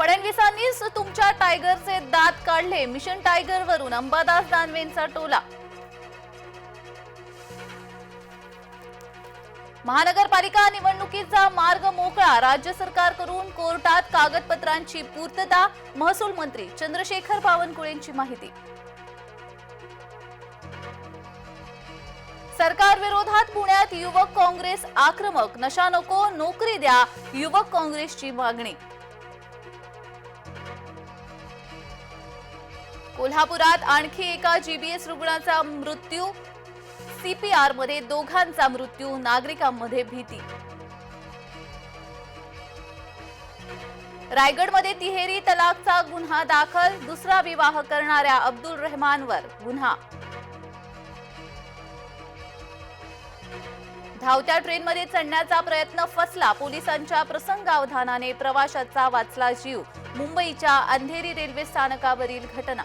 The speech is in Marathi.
फडणवीसांनीच तुमच्या टायगरचे दात काढले. मिशन टायगर वरून अंबादास दानवेंचा टोला. महानगरपालिका निवडणुकीचा मार्ग मोकळा. राज्य सरकारकडून कोर्टात कागदपत्रांची पूर्तता. महसूल मंत्री चंद्रशेखर बावनकुळेंची माहिती. सरकार विरोधात पुण्यात युवक काँग्रेस आक्रमक. नशा नको नोकरी द्या. युवक काँग्रेसची मागणी. कोल्हापुरात आणखी एका जीबीएस रुग्णाचा मृत्यू. सीपीआरमध्ये दोघांचा मृत्यू नागरिकांमध्ये भीती. रायगडमध्ये तिहेरी तलाकचा गुन्हा दाखल दुसरा विवाह करणाऱ्या अब्दुल रहमानवर गुन्हा. धावत्या ट्रेनमध्ये चढण्याचा प्रयत्न फसला. पोलिसांच्या प्रसंगावधानाने प्रवाशाचा वाचला जीव. मुंबईच्या अंधेरी रेल्वे स्थानकावरील घटना.